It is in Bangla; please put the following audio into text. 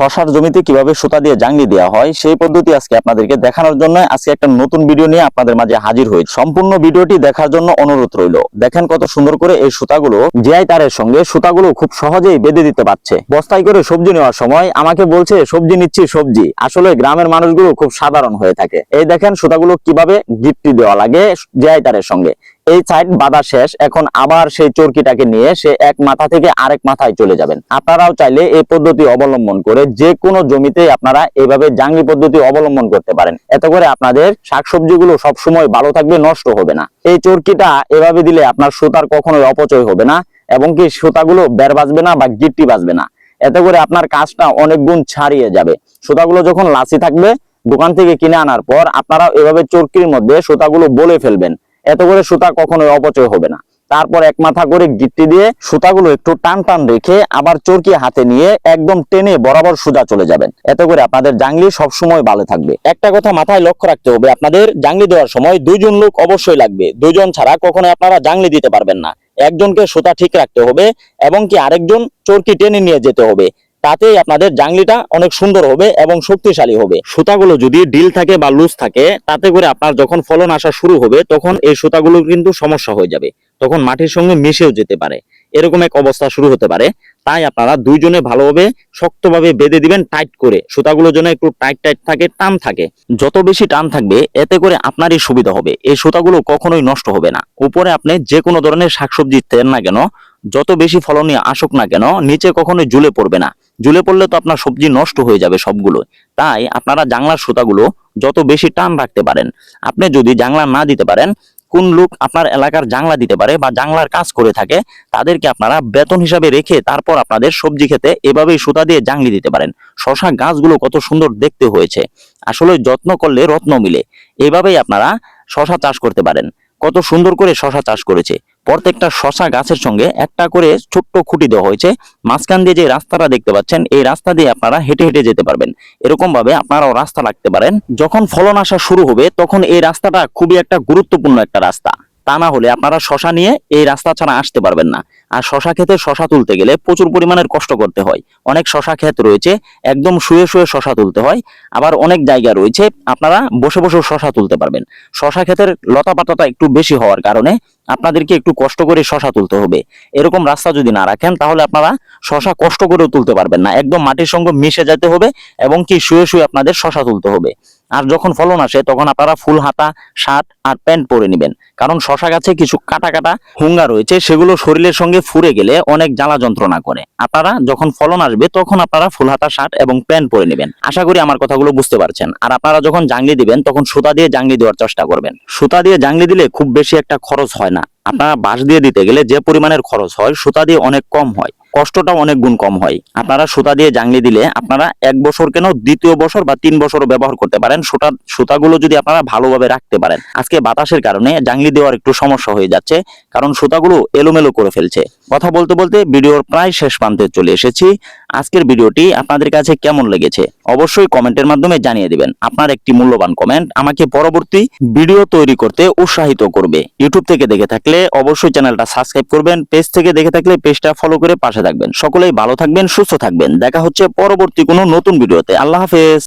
শশার জমিতে কীভাবে সুতা দিয়ে জাংলি দেওয়া হয়, সেই পদ্ধতি আজকে আপনাদেরকে দেখানোর জন্য আজকে একটা নতুন ভিডিও নিয়ে আপনাদের মাঝে হাজির হই। সম্পূর্ণ ভিডিওটি দেখার জন্য অনুরোধ রইল। দেখেন কত সুন্দর করে এই সুতাগুলো, জিআই তারের সঙ্গে সুতাগুলো খুব সহজেই বেঁধে দিতে পারছে। বস্তায় করে সবজি নেওয়ার সময় আমাকে বলছে, সবজি নিচ্ছি, সবজি। আসলে গ্রামের মানুষগুলো খুব সাধারণ হয়ে থাকে। এই দেখেন সুতাগুলো কীভাবে গিফটি দেওয়া লাগে জিআই তারের সঙ্গে। এই সাইড বাধা শেষ। এখন আবার সেই চরকিটাকে নিয়ে সে এক মাথা থেকে আরেক মাথায় চলে যাবেন। আপনারাও চাইলে এই পদ্ধতি অবলম্বন করে যে কোনো জমিতে আপনারা এইভাবে জাংলি পদ্ধতি অবলম্বন করতে পারেন। এত করে আপনাদের শাকসবজিগুলো সবসময় ভালো থাকবে, নষ্ট হবে না। এই চরকিটা এভাবে দিলে আপনার সুতার কখনোই অপচয় হবে না এবং কি সুতাগুলো বের বাজবে না বা গিট্টি বাজবে না। এতে করে আপনার কাজটা অনেক গুণ ছাড়িয়ে যাবে। সুতাগুলো যখন লাসি থাকবে, দোকান থেকে কিনে আনার পর আপনারা এভাবে চরকির মধ্যে সুতাগুলো বলে ফেলবেন। এত করে সুতা কখনোই অপচয় হবে না। তারপর এক মাথা করে গিট্টি দিয়ে সুতাগুলো একটু টান টান রেখে আবার চরকি হাতে নিয়ে একদম টেনে বরাবর সুজা চলে যাবেন। এত করে আপনাদের জাংলি সবসময় ভালো থাকবে। একটা কথা মাথায় লক্ষ্য রাখতে হবে, আপনাদের জাংলি দেওয়ার সময় দুইজন লোক অবশ্যই লাগবে। দুইজন ছাড়া কখনো আপনারা জাংলি দিতে পারবেন না। একজনকে সুতা ঠিক রাখতে হবে এবং কি আরেকজন চরকি টেনে নিয়ে যেতে হবে। তাতেই আপনাদের জাংলিটা অনেক সুন্দর হবে এবং শক্তিশালী হবে। সুতাগুলো যদি ডিল থাকে বা লুজ থাকে, তাতে করে আপনার যখন ফলন আসা শুরু হবে, তখন এই সুতাগুলো কিন্তু সমস্যা হয়ে যাবে। তখন মাটির সঙ্গে মিশেও যেতে পারে। এরকম এক অবস্থা শুরু হতে পারে। তাই আপনারা দুইজনে ভালোভাবে শক্তভাবে বেঁধে দিবেন, টাইট করে। সুতাগুলো যেন একটু টাইট টাইট থাকে, টান থাকে। যত বেশি টান থাকবে, এতে করে আপনারই সুবিধা হবে। এই সুতাগুলো কখনোই নষ্ট হবে না। উপরে আপনি যে কোনো ধরনের শাকসবজি দেন না কেন যত বেশি ফলনীয় আসুক না কেন, নিচে কখনোই জুলে পড়বে না। জুলে পড়লে তো আপনার সবজি নষ্ট হয়ে যাবে সবগুলো তাই আপনারা জাংলার সুতাগুলো যত বেশি টান রাখতে পারেন, আপনি যদি জাংলা না দিতে পারেন, কোন লোক আপনার এলাকার জাংলা দিতে পারে বা জাংলার কাজ করে থাকে, তাদেরকে আপনারা বেতন হিসাবে রেখে তারপর আপনাদের সবজি খেতে এভাবেই সুতা দিয়ে জাংলি দিতে পারেন। শশা গাছগুলো কত সুন্দর দেখতে হয়েছে। আসলে যত্ন করলে রত্ন মিলে। এভাবেই আপনারা শশা চাষ করতে পারেন। কত সুন্দর করে শশা চাষ করেছে। প্রত্যেকটা শশা গাছের সঙ্গে একটা করে ছোট্ট খুঁটি দেওয়া হয়েছে। মাঝখান দিয়ে যে রাস্তাটা দেখতে পাচ্ছেন, এই রাস্তা দিয়ে আপনারা হেঁটে হেঁটে যেতে পারবেন। এরকম ভাবে আপনারাও রাস্তা রাখতে পারেন। যখন ফলন আসা শুরু হবে, তখন এই রাস্তাটা খুবই একটা গুরুত্বপূর্ণ একটা রাস্তা। তা না হলে আপনারা শশা নিয়ে এই রাস্তা ছাড়া আসতে পারবেন না। আর শশা ক্ষেতে শশা তুলতে গেলে প্রচুর পরিমাণের কষ্ট করতে হয়। অনেক শশা ক্ষেত রয়েছে, একদম শুয়ে শুয়ে শশা তুলতে হয়। আবার অনেক জায়গা রয়েছে, আপনারা বসে বসে শশা তুলতে পারবেন। শশা ক্ষেতের লতা পাতাটা একটু বেশি হওয়ার কারণে আপনাদেরকে একটু কষ্ট করে শশা তুলতে হবে। এরকম রাস্তা যদি না রাখেন, তাহলে আপনারা শশা কষ্ট করেও তুলতে পারবেন না। একদম মাটির সঙ্গে মিশে যেতে হবে এবং কি শুয়ে শুয়ে আপনাদের শশা তুলতে হবে। আর যখন ফলন আসে, তখন আপনারা ফুল, হাতা, শার্ট আর প্যান্ট পরে নেবেন। কারণ শশা গাছে কিছু কাটা কাটা হুঙ্গা রয়েছে, সেগুলো শরীরের সঙ্গে ফুরে গেলে অনেক জ্বালা যন্ত্রণা করে। আপনারা যখন ফলন আসবে, তখন আপনারা ফুল, হাতা, শার্ট এবং প্যান্ট পরে নেবেন। আশা করি আমার কথাগুলো বুঝতে পারছেন। আর আপনারা যখন জাংলি দিবেন, তখন সুতা দিয়ে জাংলি দেওয়ার চেষ্টা করবেন। সুতা দিয়ে জাংলি দিলে খুব বেশি একটা খরচ হয় না। আপনারা বাঁশ দিয়ে দিতে গেলে যে পরিমাণের খরচ হয়, সুতা দিয়ে অনেক কম হয়। কষ্টটাও অনেক গুণ কম হয়। আপনারা সুতা দিয়ে জাংলি দিলে আপনারা এক বছর কেন দ্বিতীয় বছর বা তিন বছরও ব্যবহার করতে পারেন। সুতা, সুতাগুলো যদি আপনারা ভালোভাবে রাখতে পারেন। আজকে বাতাসের কারণে জাংলি দেওয়ার একটু সমস্যা হয়ে যাচ্ছে, কারণ সুতাগুলো এলোমেলো করে ফেলছে। কথা বলতে বলতে ভিডিওর প্রায় শেষ প্রান্তে চলে এসেছি। আজকের ভিডিওটি আপনাদের কাছে কেমন লেগেছে অবশ্যই কমেন্টের মাধ্যমে জানিয়ে দিবেন। আপনার একটি মূল্যবান কমেন্ট আমাকে পরবর্তী ভিডিও তৈরি করতে উৎসাহিত করবে। ইউটিউব থেকে দেখে থাকলে অবশ্যই চ্যানেলটা সাবস্ক্রাইব করবেন, পেজ থেকে দেখে থাকলে পেজটা ফলো করে পাশে থাকবেন। সকলেই ভালো থাকবেন সুস্থ থাকবেন। দেখা হচ্ছে পরবর্তী কোনো নতুন ভিডিওতে। আল্লাহ হাফেজ।